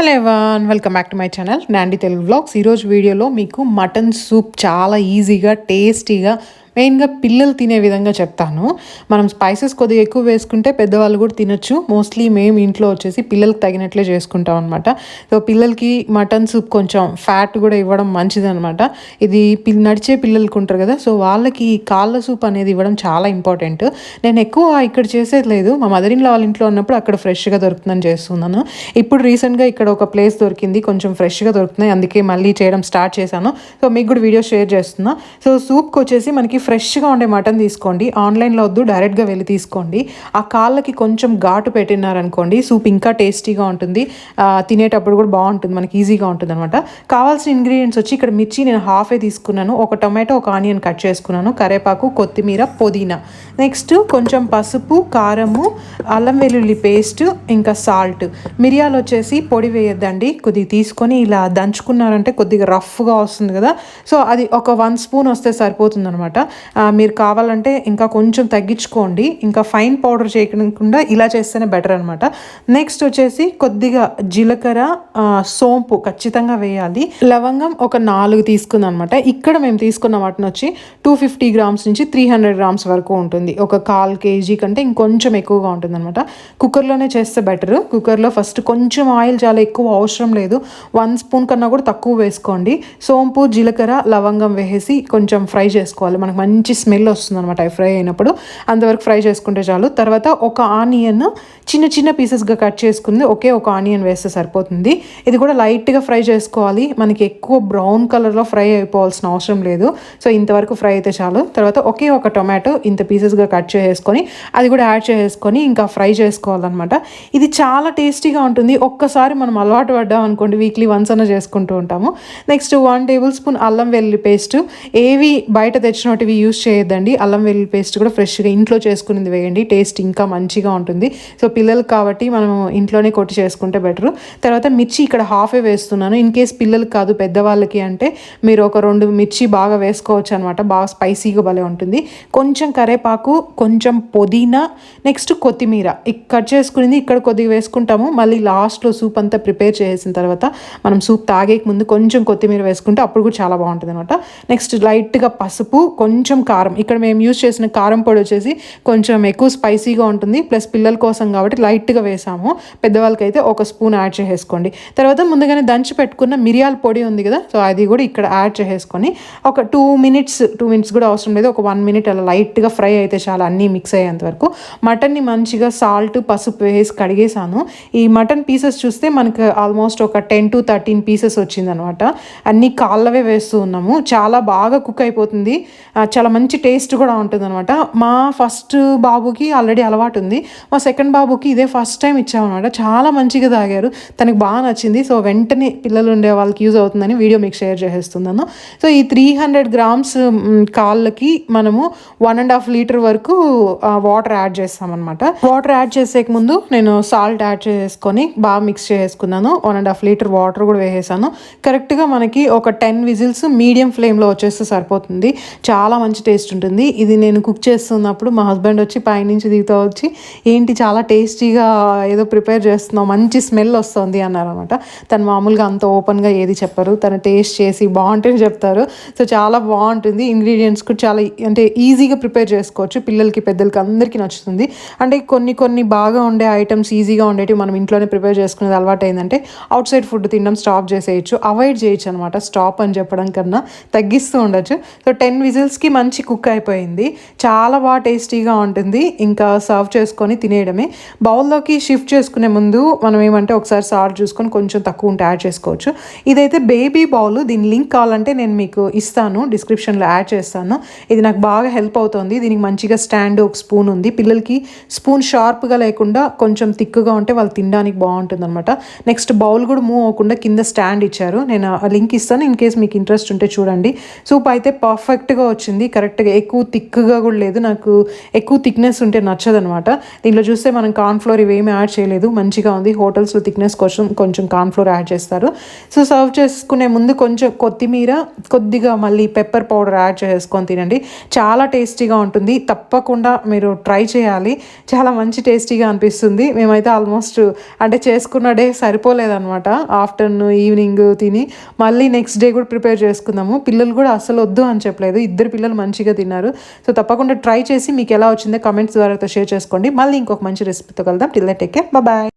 Hello everyone welcome back to my channel Nandi Telugu vlogs ఈరోజు వీడియోలో మీకు mutton soup చాలా ఈజీగా టేస్టీగా మెయిన్గా పిల్లలు తినే విధంగా చెప్తాను. మనం స్పైసెస్ కొద్దిగా ఎక్కువ వేసుకుంటే పెద్దవాళ్ళు కూడా తినొచ్చు. మోస్ట్లీ మేము ఇంట్లో వచ్చేసి పిల్లలకి తగినట్లే చేసుకుంటాం అనమాట సో పిల్లలకి మటన్ సూప్ కొంచెం ఫ్యాట్ కూడా ఇవ్వడం మంచిదనమాట ఇది నడిచే పిల్లలకు ఉంటారు కదా సో వాళ్ళకి కాళ్ళ సూప్ అనేది ఇవ్వడం చాలా ఇంపార్టెంట్. నేను ఎక్కువ ఇక్కడ చేసేది లేదు. మా మదర్ ఇన్లో వాళ్ళ ఇంట్లో ఉన్నప్పుడు అక్కడ ఫ్రెష్గా దొరుకుతుందని చేస్తున్నాను. ఇప్పుడు రీసెంట్గా ఇక్కడ ఒక ప్లేస్ దొరికింది కొంచెం ఫ్రెష్గా దొరుకుతున్నాయి. అందుకే మళ్ళీ చేయడం స్టార్ట్ చేశాను. సో మీకు కూడా వీడియో షేర్ చేస్తున్నా. సో సూప్కి వచ్చేసి మనకి ఫ్రెష్గా ఉండే మటన్ తీసుకోండి. ఆన్లైన్లో వద్దు డైరెక్ట్గా వెళ్ళి తీసుకోండి. ఆ కాళ్ళకి కొంచెం ఘాటు పెట్టినారనుకోండి సూప్ ఇంకా టేస్టీగా ఉంటుంది. తినేటప్పుడు కూడా బాగుంటుంది మనకి ఈజీగా ఉంటుంది అనమాట కావాల్సిన ఇంగ్రీడియంట్స్ వచ్చి ఇక్కడ మిర్చి నేను హాఫే తీసుకున్నాను. ఒక టొమాటో ఒక ఆనియన్ కట్ చేసుకున్నాను. కరేపాకు కొత్తిమీర పుదీనా. నెక్స్ట్ కొంచెం పసుపు కారము అల్లం వెల్లుల్లి పేస్ట్ ఇంకా సాల్ట్. మిరియాలు వచ్చేసి పొడి వేయద్దండి. కొద్దిగా తీసుకొని ఇలా దంచుకున్నారంటే కొద్దిగా రఫ్గా వస్తుంది కదా. సో అది ఒక వన్ స్పూన్ వస్తే సరిపోతుంది అనమాట మీరు కావాలంటే ఇంకా కొంచెం తగ్గించుకోండి. ఇంకా ఫైన్ పౌడర్ చేయకుండా ఇలా చేస్తేనే బెటర్ అనమాట నెక్స్ట్ వచ్చేసి కొద్దిగా జీలకర్ర సోంపు ఖచ్చితంగా వేయాలి. లవంగం ఒక నాలుగు తీసుకుంది అనమాట ఇక్కడ మేము తీసుకున్న వాటిని వచ్చి టూ ఫిఫ్టీ గ్రామ్స్ నుంచి త్రీ హండ్రెడ్ గ్రామ్స్ వరకు ఉంటుంది. ఒక కాల్ కేజీ కంటే ఇంకొంచెం ఎక్కువగా ఉంటుంది అనమాట కుక్కర్లోనే చేస్తే బెటర్. కుక్కర్లో ఫస్ట్ కొంచెం ఆయిల్ చాలా ఎక్కువ అవసరం లేదు. వన్ స్పూన్ కన్నా కూడా తక్కువ వేసుకోండి. సోంపు జీలకర్ర లవంగం వేసి కొంచెం ఫ్రై చేసుకోవాలి. మనకు మంచి స్మెల్ వస్తుంది అనమాట ఫ్రై అయినప్పుడు. అంతవరకు ఫ్రై చేసుకుంటే చాలు. తర్వాత ఒక ఆనియన్ చిన్న చిన్న పీసెస్గా కట్ చేసుకుంది. ఒకే ఒక ఆనియన్ వేస్తే సరిపోతుంది. ఇది కూడా లైట్గా ఫ్రై చేసుకోవాలి. మనకి ఎక్కువ బ్రౌన్ కలర్లో ఫ్రై అయిపోవాల్సిన అవసరం లేదు. సో ఇంతవరకు ఫ్రై అయితే చాలు. తర్వాత ఒకే ఒక టొమాటో ఇంత పీసెస్గా కట్ చేసుకొని అది కూడా యాడ్ చేసుకొని ఇంకా ఫ్రై చేసుకోవాలన్నమాట. ఇది చాలా టేస్టీగా ఉంటుంది. ఒక్కసారి మనం అలవాటు పడ్డాం అనుకోండి వీక్లీ వన్స్ అన్న చేసుకుంటూ ఉంటాము. నెక్స్ట్ వన్ టేబుల్ స్పూన్ అల్లం వెల్లుల్లి పేస్ట్ ఏవి బయట తెచ్చినటివి యూస్ చేయొద్దండి. అల్లం వెల్లుల్లి పేస్ట్ కూడా ఫ్రెష్గా ఇంట్లో చేసుకునేది వేయండి. టేస్ట్ ఇంకా మంచిగా ఉంటుంది. సో పిల్లలు కాబట్టి మనం ఇంట్లోనే కొట్టి చేసుకుంటే బెటర్. తర్వాత మిర్చి ఇక్కడ హాఫే వేస్తున్నాను. ఇన్ కేస్ పిల్లలు కాదు పెద్దవాళ్ళకి అంటే మీరు ఒక రెండు మిర్చి బాగా వేసుకోవచ్చు అనమాట బాగా స్పైసీగా భలే ఉంటుంది. కొంచెం కరేపాకు కొంచెం పుదీనా నెక్స్ట్ కొత్తిమీర. కట్ చేసుకునేది ఇక్కడ కొద్దిగా వేసుకుంటాము. మళ్ళీ లాస్ట్లో సూప్ అంతా ప్రిపేర్ చేసిన తర్వాత మనం సూప్ తాగేకి ముందు కొంచెం కొత్తిమీర వేసుకుంటే అప్పుడు కూడా చాలా బాగుంటుంది అనమాట నెక్స్ట్ లైట్గా పసుపు కొంచెం కొంచెం కారం. ఇక్కడ మేము యూజ్ చేసిన కారం పొడి వచ్చేసి కొంచెం ఎక్కువ స్పైసీగా ఉంటుంది. ప్లస్ పిల్లల కోసం కాబట్టి లైట్గా వేసాము. పెద్దవాళ్ళకైతే ఒక స్పూన్ యాడ్ చేసేసుకోండి. తర్వాత ముందుగానే దంచి పెట్టుకున్న మిరియాల పొడి ఉంది కదా సో అది కూడా ఇక్కడ యాడ్ చేసేసుకొని ఒక టూ మినిట్స్ టూ మినిట్స్ కూడా అవసరం లేదు. ఒక వన్ మినిట్ అలా లైట్గా ఫ్రై అయితే చాలా అన్నీ మిక్స్ అయ్యేంత వరకు. మటన్ని మంచిగా సాల్ట్ పసుపు వేసి కడిగేసాను. ఈ మటన్ పీసెస్ చూస్తే మనకు ఆల్మోస్ట్ ఒక టెన్ టు థర్టీన్ పీసెస్ వచ్చిందనమాట. అన్ని కాళ్ళవే వేస్తూ ఉన్నాము. చాలా బాగా కుక్ అయిపోతుంది. చాలా మంచి టేస్ట్ కూడా ఉంటుంది అనమాట మా ఫస్ట్ బాబుకి ఆల్రెడీ అలవాటు ఉంది. మా సెకండ్ బాబుకి ఇదే ఫస్ట్ టైం ఇచ్చామన్నమాట. చాలా మంచిగా తాగారు. తనకి బాగా నచ్చింది. సో వెంటనే పిల్లలు ఉండే వాళ్ళకి యూజ్ అవుతుందని వీడియో మీకు షేర్ చేసేస్తున్నాను. సో ఈ త్రీ హండ్రెడ్ గ్రామ్స్ కాళ్ళకి మనము వన్ అండ్ హాఫ్ లీటర్ వరకు వాటర్ యాడ్ చేస్తామన్నమాట. వాటర్ యాడ్ చేసే ముందు నేను సాల్ట్ యాడ్ చేసుకొని బాగా మిక్స్ చేసుకున్నాను. One and half litre water కూడా వేసేసాను. కరెక్ట్గా మనకి ఒక టెన్ విజిల్స్ మీడియం ఫ్లేమ్లో వచ్చేస్తే సరిపోతుంది. చాలా మంచి టేస్ట్ ఉంటుంది. ఇది నేను కుక్ చేస్తున్నప్పుడు మా హస్బెండ్ వచ్చి పైనుంచి దిగుతా వచ్చి ఏంటి చాలా టేస్టీగా ఏదో ప్రిపేర్ చేస్తున్నావు మంచి స్మెల్ వస్తుంది అన్నారనమాట తను మామూలుగా అంత ఓపెన్గా ఏది చెప్పరు. తను టేస్ట్ చేసి బాగుంటే చెప్తారు. సో చాలా బాగుంటుంది. ఇంగ్రీడియంట్స్ కూడా చాలా అంటే ఈజీగా ప్రిపేర్ చేసుకోవచ్చు. పిల్లలకి పెద్దలకి అందరికీ నచ్చుతుంది. అంటే కొన్ని కొన్ని బాగా ఉండే ఐటమ్స్ ఈజీగా ఉండేవి మనం ఇంట్లోనే ప్రిపేర్ చేసుకునేది అలవాటు అయిందంటే అవుట్ సైడ్ ఫుడ్ తినడం స్టాప్ చేసేయచ్చు. అవాయిడ్ చేయొచ్చు అనమాట స్టాప్ అని చెప్పడం కన్నా తగ్గిస్తూ ఉండొచ్చు. సో టెన్ విజిల్స్కి మంచి కుక్ అయిపోయింది. చాలా బాగా టేస్టీగా ఉంటుంది. ఇంకా సర్వ్ చేసుకొని తినేయడమే. బౌల్లోకి షిఫ్ట్ చేసుకునే ముందు మనం ఏమంటే ఒకసారి సాల్ట్ చూసుకొని కొంచెం తక్కువ ఉంటే యాడ్ చేసుకోవచ్చు. ఇదైతే బేబీ బౌల్. దీని లింక్ కావాలంటే నేను మీకు ఇస్తాను. డిస్క్రిప్షన్లో యాడ్ చేస్తాను. ఇది నాకు బాగా హెల్ప్ అవుతుంది. దీనికి మంచిగా స్టాండ్ ఒక స్పూన్ ఉంది. పిల్లలకి స్పూన్ షార్ప్గా లేకుండా కొంచెం థిక్గా ఉంటే వాళ్ళు తినడానికి బాగుంటుంది అనమాట నెక్స్ట్ బౌల్ కూడా మూవ్ అవ్వకుండా కింద స్టాండ్ ఇచ్చారు. నేను లింక్ ఇస్తాను. ఇన్ కేస్ మీకు ఇంట్రెస్ట్ ఉంటే చూడండి. సూప్ అయితే పర్ఫెక్ట్గా వచ్చింది. వచ్చింది కరెక్ట్గా ఎక్కువ థిక్గా కూడా లేదు. నాకు ఎక్కువ థిక్నెస్ ఉంటే నచ్చదనమాట. దీంట్లో చూస్తే మనం కార్న్ఫ్లోర్ ఇవేమీ యాడ్ చేయలేదు. మంచిగా ఉంది. హోటల్స్లో థిక్నెస్ కోసం కొంచెం కార్న్ఫ్లోర్ యాడ్ చేస్తారు. సో సర్వ్ చేసుకునే ముందు కొంచెం కొత్తిమీర కొద్దిగా మళ్ళీ పెప్పర్ పౌడర్ యాడ్ చేసుకొని తినండి. చాలా టేస్టీగా ఉంటుంది. తప్పకుండా మీరు ట్రై చేయాలి. చాలా మంచి టేస్టీగా అనిపిస్తుంది. మేమైతే ఆల్మోస్ట్ అంటే చేసుకున్న డే సరిపోలేదన్నమాట ఆఫ్టర్నూన్ ఈవినింగ్ తిని మళ్ళీ నెక్స్ట్ డే కూడా ప్రిపేర్ చేసుకుందాము. పిల్లలు కూడా అసలు వద్దు అని చెప్పలేదు. ఇద్దరు పిల్లలు మంచిగా తిన్నారు. సో తప్పకుండా ట్రై చేసి మీకు ఎలా వచ్చిందో కమెంట్స్ ద్వారా షేర్ చేసుకోండి. మళ్ళీ ఇంకొక మంచి రెసిపీతో కలుద్దాం. Till take care bye